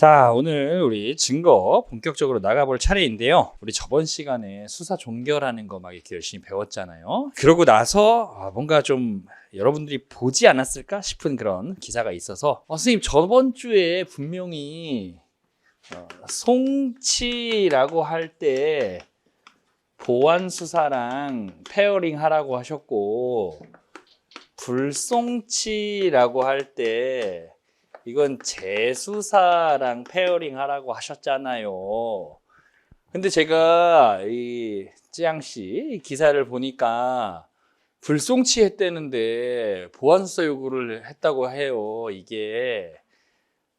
자, 오늘 우리 증거 본격적으로 나가볼 차례인데요. 우리 저번 시간에 수사 종결하는 거 막 이렇게 열심히 배웠잖아요. 그러고 나서 아, 뭔가 좀 여러분들이 보지 않았을까 싶은 그런 기사가 있어서 어, 선생님 저번 주에 분명히 어, 송치라고 할 때 보안 수사랑 페어링 하라고 하셨고 불송치라고 할때 이건 재수사랑 페어링 하라고 하셨잖아요. 근데 제가 이 찌양 씨 기사를 보니까 불송치 했다는데 보안수사 요구를 했다고 해요. 이게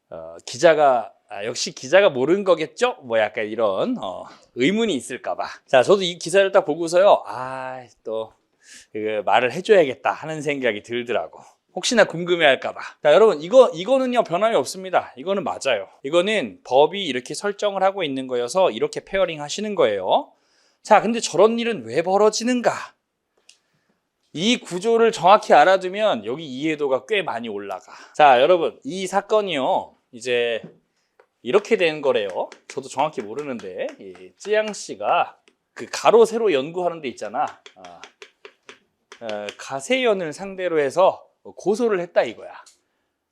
어, 기자가 아, 역시 기자가 모르는 거겠죠? 뭐 약간 이런 어, 의문이 있을까봐. 자, 저도 이 기사를 딱 보고서요. 아, 또그 말을 해줘야겠다 하는 생각이 들더라고. 혹시나 궁금해할까봐. 자, 여러분 이거 이거는요 변함이 없습니다. 이거는 맞아요. 이거는 법이 이렇게 설정을 하고 있는 거여서 이렇게 페어링 하시는 거예요. 자, 근데 저런 일은 왜 벌어지는가? 이 구조를 정확히 알아두면 여기 이해도가 꽤 많이 올라가. 자, 여러분 이 사건이요 이제 이렇게 된 거래요. 저도 정확히 모르는데 이 찌양 씨가 그 가로 세로 연구하는 데 있잖아. 아, 어, 가세연을 상대로 해서 고소를 했다 이거야.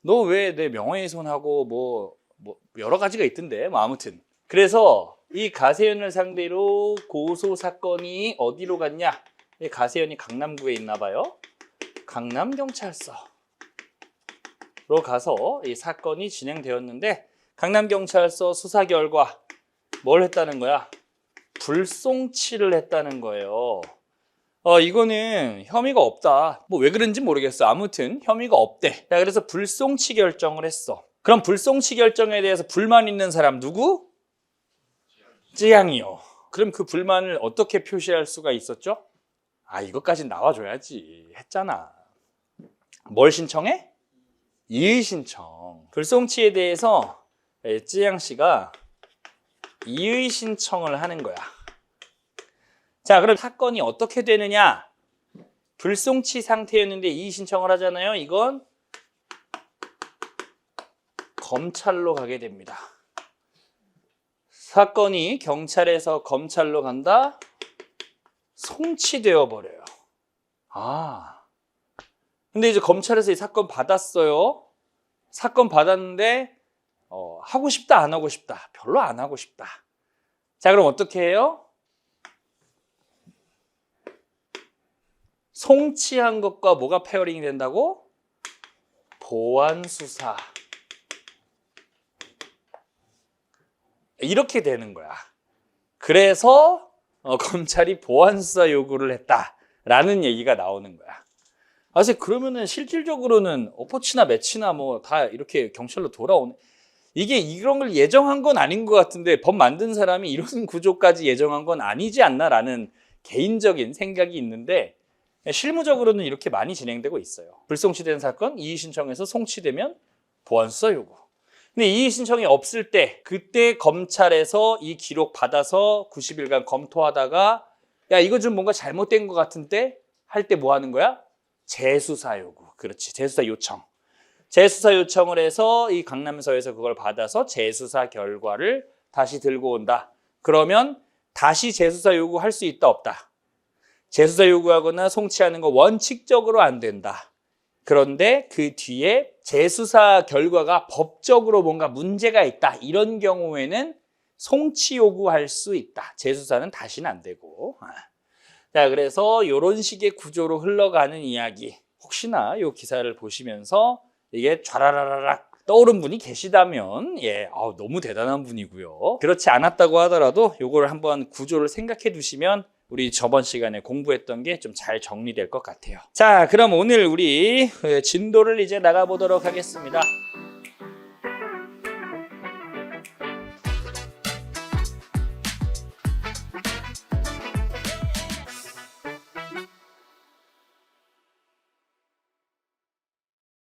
너 왜 내 명예훼손하고 뭐, 뭐 여러 가지가 있던데. 뭐 아무튼. 그래서 이 가세연을 상대로 고소 사건이 어디로 갔냐? 이 가세연이 강남구에 있나 봐요. 강남 경찰서로 가서 이 사건이 진행되었는데 강남 경찰서 수사 결과 뭘 했다는 거야? 불송치를 했다는 거예요. 어, 이거는 혐의가 없다. 뭐 왜 그런지 모르겠어. 아무튼 혐의가 없대. 자, 그래서 불송치 결정을 했어. 그럼 불송치 결정에 대해서 불만 있는 사람 누구? 찌양이요. 그럼 그 불만을 어떻게 표시할 수가 있었죠? 아, 이것까지 나와줘야지. 했잖아. 뭘 신청해? 이의 신청. 불송치에 대해서 예, 찌양 씨가 이의 신청을 하는 거야. 자, 그럼 사건이 어떻게 되느냐? 불송치 상태였는데 이의 신청을 하잖아요. 이건 검찰로 가게 됩니다. 사건이 경찰에서 검찰로 간다? 송치되어 버려요. 아. 근데 이제 검찰에서 이 사건 받았어요. 사건 받았는데 어, 하고 싶다 안 하고 싶다. 별로 안 하고 싶다. 자, 그럼 어떻게 해요? 송치한 것과 뭐가 페어링이 된다고? 보안 수사. 이렇게 되는 거야. 그래서 어, 검찰이 보안 수사 요구를 했다라는 얘기가 나오는 거야. 아, 사실 그러면은 실질적으로는 어퍼치나 매치나 뭐 다 이렇게 경찰로 돌아오는 이게 이런 걸 예정한 건 아닌 것 같은데 법 만든 사람이 이런 구조까지 예정한 건 아니지 않나라는 개인적인 생각이 있는데 실무적으로는 이렇게 많이 진행되고 있어요. 불송치된 사건 이의 신청해서 송치되면 보안수사 요구. 근데 이의 신청이 없을 때 그때 검찰에서 이 기록 받아서 90일간 검토하다가 야 이거 좀 뭔가 잘못된 것 같은데 할 때 뭐 하는 거야? 재수사 요구. 그렇지. 재수사 요청. 재수사 요청을 해서 이 강남서에서 그걸 받아서 재수사 결과를 다시 들고 온다. 그러면 다시 재수사 요구할 수 있다 없다. 재수사 요구하거나 송치하는 거 원칙적으로 안 된다. 그런데 그 뒤에 재수사 결과가 법적으로 뭔가 문제가 있다. 이런 경우에는 송치 요구할 수 있다. 재수사는 다시는 안 되고. 아. 자, 그래서 이런 식의 구조로 흘러가는 이야기. 혹시나 이 기사를 보시면서 이게 촤라라라락 떠오른 분이 계시다면 예, 아우, 너무 대단한 분이고요. 그렇지 않았다고 하더라도 요걸 한번 구조를 생각해 두시면 우리 저번 시간에 공부했던 게 좀 잘 정리될 것 같아요. 자, 그럼 오늘 우리 진도를 이제 나가 보도록 하겠습니다.